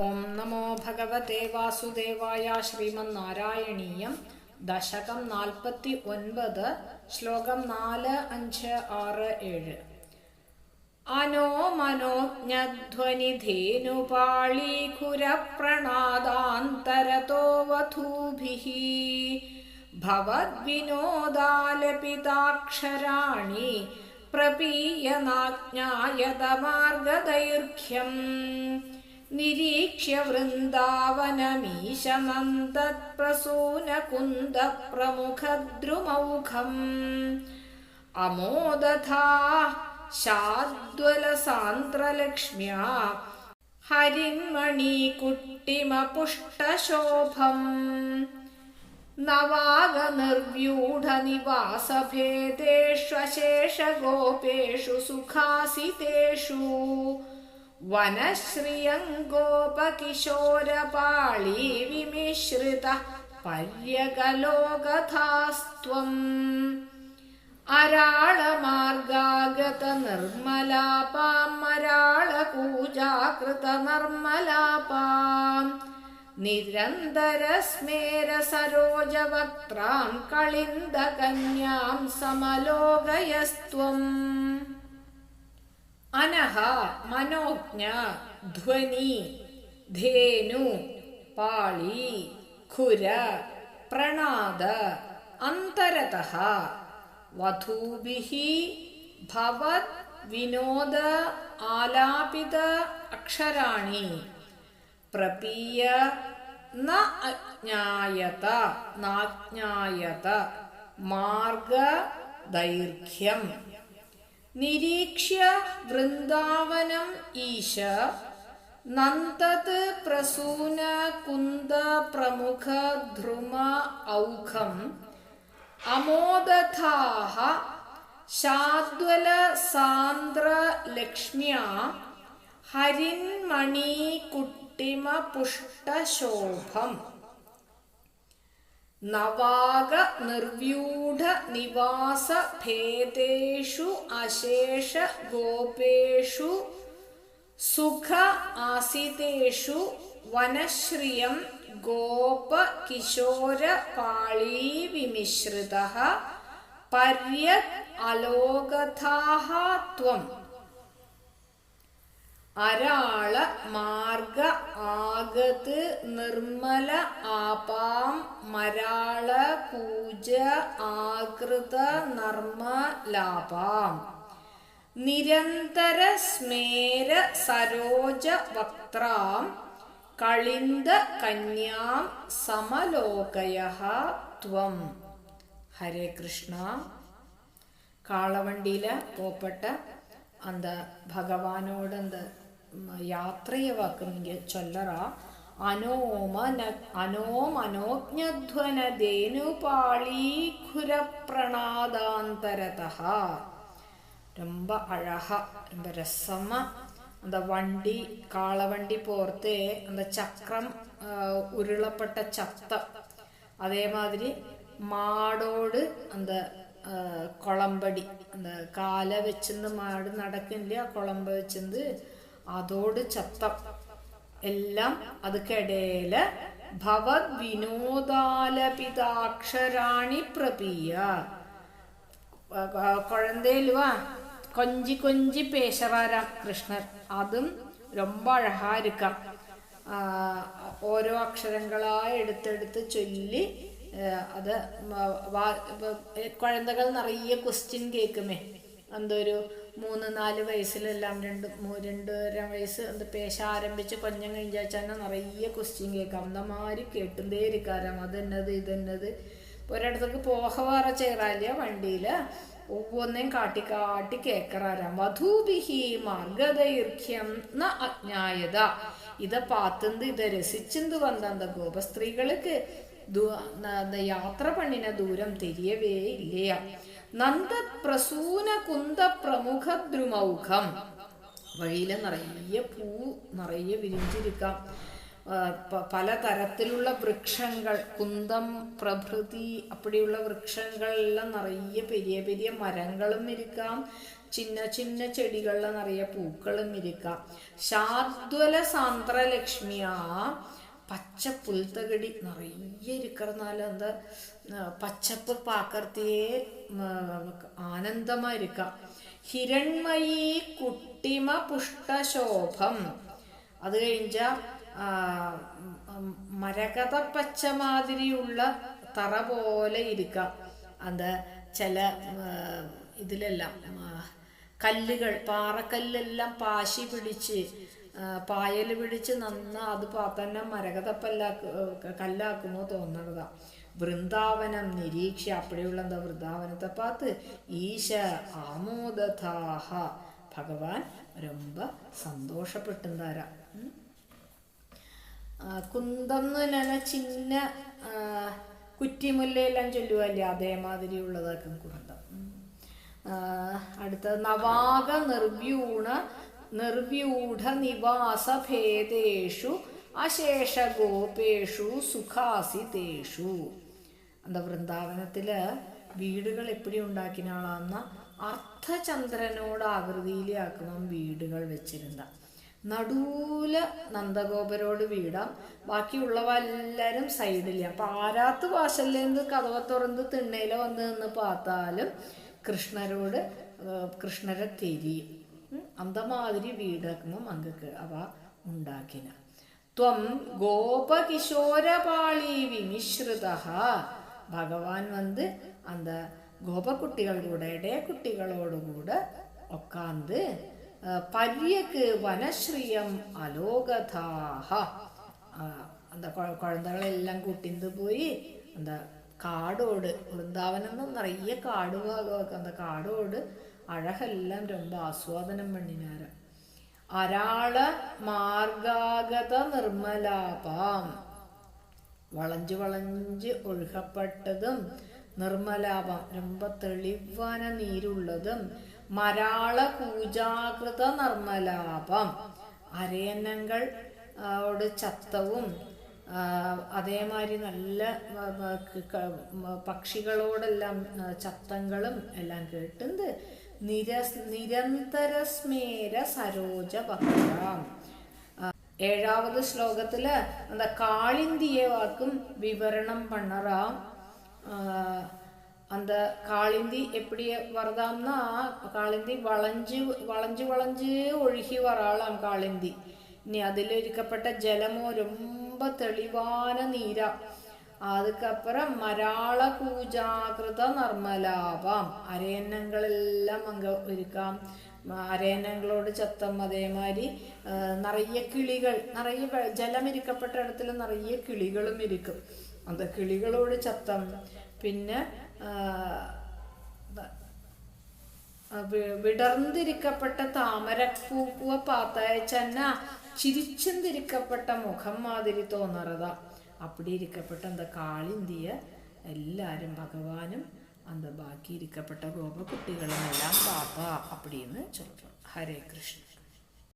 ഓം നമോ ഭഗവതേ വാസുദേവായ ശ്രീമന്നാരായണീയം. ദശകം നാൽപ്പത്തി ഒൻപത് ശ്ലോകം നാല് അഞ്ച് ആറ് ഏഴ്. അനോ മനോജ്ഞധ്വനിധേനുപാളീകുരപ്രണാദാന്തരതോ വധൂഭിः നിരീക്ഷ്യ വൃന്ദാവനമീശനന്തത്പ്രസൂനകുന്ദപ്രമുഖദ്രുമൗഖം അമോദധാ ശാദ്വലസാന്ദ്രലക്ഷ്മ്യാ ഹരിന്മണീകുട്ടിമപുഷ്ടശോഭം നവാഗനിർവ്യൂഢനിവാസഭേദേഷ്വശേഷഗോപേഷു സുഖാസിതേഷു. വനശ്രിയങ്കോപകിശോരപാളീ വിമിശ്രിത അരാളമാർഗാഗത നിർമ്മലാപാം അരാളകൂജാകൃത നിർമ്മലാപാം നിരന്തരസ്മേര സരോജവക്ത്രാം കളിന്ദകന്യാം സമലോകയസ്ത്വം. അനഹ മനോജ്ഞ ധ്വനി ധേനു പാളി ഖുര പ്രണാദ അന്തരത വധൂഭിः ഭവത് വിനോദ ആലാപിത അക്ഷരാണി പ്രപീയ ന അജ്ഞായത നാജ്ഞായത മാർഗ ദൈർഘ്യം നിരീക്ഷ്യ വൃന്ദാവനം ഈശ നന്ദത് പ്രസൂന കുന്ദ പ്രമുഖ ധ്രുമ ഔഖം അമോദഥാഹ ശാദ്വല സാന്ദ്ര ലക്ഷ്മ്യാ കുട്ടിമ പുഷ്ടശോഭം. നവാഗ നിർവ്യൂഢ നിവാസ ഭേദേഷു അശേഷ ഗോപേഷു സുഖ ആസിതേഷു വനശ്രിയം ഗോപ കിശോര പാളീ വിമിശ്രിത പര്യ അലോകഥാഹ ത്വം അരാള മാർഗ ആഗത് നിർമ്മല ആപാം മരാള പൂജ ആകൃത നർമ്മ ലാപാം. നിരന്തര സ്മേര സരോജ വക്ത്രാം. കളിന്ദ കന്യാം സമലോകയ ത്വം. ഹരേ കൃഷ്ണ. കാളവണ്ടിയിലെ പോപ്പെട്ട அந்த ഭഗവാനോട് എന്ത് യാത്രയവാക്കുമെങ്കിൽ ചൊല്ലറ അനോമന അനോമനോജ്ഞധ്വനദേനുപാളീഖുരപ്രണാദാന്തരതഃ ரொம்ப அழகா ரொம்ப ரசமா அந்த வண்டி காளவண்டி போர்த்து அந்த சக்கரம் உருளப்பட்ட சத்தம் அதே மாதிரி மாடோடு அந்த കുളമ്പടി அந்த കാല വെച്ചിന്ന് മാട് നടക്കില്ല ആ കുളമ്പ വെച്ചിന്ന് അതോട് ചത്തം എല്ലാം അതുക്കിടയില് ഭവത് വിനോദാലപിതാക്ഷരാണി പ്രപീയ കുഴന്തേലുവാ കൊഞ്ചി കൊഞ്ചി പേശറാരാം കൃഷ്ണൻ അതും ரொம்ப அழகா இருக்காம் ഓരോ അക്ഷരങ്ങളായി എടുത്തെടുത്ത് ചൊല്ലി അത് കുഴന്തകൾ നിറയെ ക്വസ്റ്റ്യൻ കേൾക്കുമേ. എന്തൊരു മൂന്ന് നാല് വയസ്സിലെല്ലാം രണ്ട് രണ്ടര വയസ്സ് എന്ത് പേശ ആരംഭിച്ച് കൊഞ്ഞം കഴിഞ്ഞാച്ചാൽ നിറയെ ക്വസ്റ്റ്യൻ കേൾക്കാം. അന്ന മാതിരി കേട്ടുണ്ടേ ഇരിക്കാരാം അതെന്നത് ഇതെന്നത്. ഒരിടത്തേക്ക് പോക ചേറാലിയ വണ്ടിയിൽ ഒവ്വൊന്നേം കാട്ടി കാട്ടി കേക്കറാരാം. വധൂബിഹി മാർഗദൈർഘ്യം ന അജ്ഞായത. ഇത് പാത്തുന്ത് ഇത് രസിച്ചെന്ത് വന്താന്ത ഗോപസ്ത്രീകൾക്ക് യാത്ര പണിന ദൂരം തിരിയവേ ഇല്ല നന്ദ പ്രസൂന കുന്ത പ്രമുഖ ദ്രുമൗഖം വഴിയിലെ നിറയെ പൂ നിറയെ വിരിഞ്ചിരിക്കാം പലതരത്തിലുള്ള വൃക്ഷങ്ങൾ കുന്തം പ്രഭൃതി അപ്പടിയുള്ള വൃക്ഷങ്ങളെല്ലാം നിറയെ പെരിയ പെരിയ മരങ്ങളും ഇരിക്കാം. ചിന്ന ചിന്ന ചെടികളിലെ നിറയെ പൂക്കളും ഇരിക്കാം. ശാദ്വല സാന്ദ്രലക്ഷ്മിയാ പച്ച പുൽത്തകടി നിറയെ ഇരിക്കറന്നാല എന്താ പച്ചപ്പ് പാക്കർത്തിയെ ആനന്ദമായിരിക്കാം. ഹിരൺമയി കുട്ടിമ പുഷ്ടശോഭം. അത് കഴിഞ്ഞ മരകഥ പച്ച മാതിരിയുള്ള തറ പോലെ ഇരിക്കാം. അത് ചില ഇതിലെല്ലാം കല്ലുകൾ പാറക്കല്ലെല്ലാം പാശി പിടിച്ച് പായൽ പിടിച്ച് നന്ന അത് തന്നെ മരകതപ്പല്ല കല്ലാക്കുമോ തോന്നണതാ. വൃന്ദാവനം നിരീക്ഷ അപ്പോഴുള്ള എന്താ വൃന്ദാവനത്തെ പാത്ത്? ഈശ ആമോദാഹ ഭഗവാൻ രൊമ്പ സന്തോഷപ്പെട്ടുന്താരാ കുന്തന്നു ചിന്ന കുറ്റിമുല്ലയെല്ലാം ചൊല്ലുവല്ലേ അതേമാതിരിയുള്ളതാക്കും കുന്തം. അടുത്തത് നവാക നിർവ്യൂണ നിർവ്യൂഢ അശേഷഗോപേഷു സുഖാസിതേഷു. എന്താ വൃന്ദാവനത്തിൽ വീടുകൾ എപ്പോഴും ഉണ്ടാക്കിനാളാന്ന അർത്ഥചന്ദ്രനോട് ആകൃതിയിലാക്കണം വീടുകൾ വെച്ചിരുന്ന. നടൂൽ നന്ദഗോപരോട് വീടാം ബാക്കിയുള്ളവ എല്ലാരും സൈഡില്ല അപ്പൊ ആരാത്ത് വാശല്ലേന്ന് കഥവ തുറന്ന് തിണ്ണയില വന്ന് നിന്ന് പാത്താലും കൃഷ്ണരോട് കൃഷ്ണരെ തെരിയും ഉം. അന്തമാതിരി വീടാക്കുമ്പോൾ മങ്കക്ക് അവ ഉണ്ടാക്കിന ത്വം ഗോപകിശോരപാളി വിമിശ്രിത ഭഗവാൻ வந்து அந்த கோபக்குட்டிகள் கூட இடைய குட்டிகளோடு கூட உட்கார்ந்து அஹ், பரியக்கு வனஸ்ரீயம் அலோகதாக அஹ், அந்த குழ- குழந்தைகளெல்லாம் கூட்டிந்து போய் அந்த காடோடு விருந்தாவனம் நிறைய காடு ഭാഗമൊക്കെ அந்த காடோடு அழகெல்லாம் ரொம்ப ആസ്വാദനം பண்ணினார் അരാള മാർഗാഗത நிர்மலாபாம் വളഞ്ചു വളഞ്ച് ഒഴുകപ്പെട്ടതും നിർമ്മലാപം. രൊമ്പ തെളിവാന നീരുള്ളതും മരാള പൂജാകൃത നിർമ്മലാപം. അരയന്നങ്ങൾ ഓട് ചത്തവും അതേമാതിരി നല്ല പക്ഷികളോടെല്ലാം ചത്തങ്ങളും എല്ലാം കേട്ടുണ്ട്. நிரஸ் நிரந்தரஸ்மேர சரோஜ வக்ராம் ഏഴാമത് ശ്ലോകത്തിൽ എന്താ കാളിന്തിയെ വാക്കും വിവരണം പണ്ണറാം அந்த காளிந்தி எப்படி வரதாம்னா காளிந்தி വളഞ്ച് വളഞ്ച് വളഞ്ച് ഒഴുകി വരാളാം കാളിന്തി ഇനി അതിലിരിക്കപ്പെട്ട ജലമോ രൊമ്പ തെളിവാന നീരാ அதுக்கப்புறம் மராள பூஜாகிருத நர்மலாபாம் അരയന്നങ്ങളെല്ലാം അങ്ക ഒരുക്കാം മ- അരയന്നങ്ങളോട് ചത്തം അതേമാതിരി ആ, നിറയെ കിളികൾ നിറയെ വെ- ജലം ഇരിക്കപ്പെട്ട ഇടത്തിൽ നിറയെ കിളികളും ഇരിക്കും അത് കിളികളോട് ചത്തം പിന്നെ ആ, ബ- വി- വിടർന്നിരിക്കപ്പെട്ട താമരപ്പൂക്കുവ പാത്തയച്ചന്ന ചിരിച്ചുന്തിരിക്കപ്പെട്ട മുഖം മാതിരി തോന്നറതാ அப்படி ഇരിക്കപ്പെട്ട அந்த കാളിന്തിയ എല്ലാരും ഭഗവാനും அந்த ബാക്കി ഇരിക്കപ്പെട്ട ഗോപകുട്ടികളും എല്ലാം പാപ്പ அப்படின்னு சொல்றோம் ഹരേ കൃഷ്ണ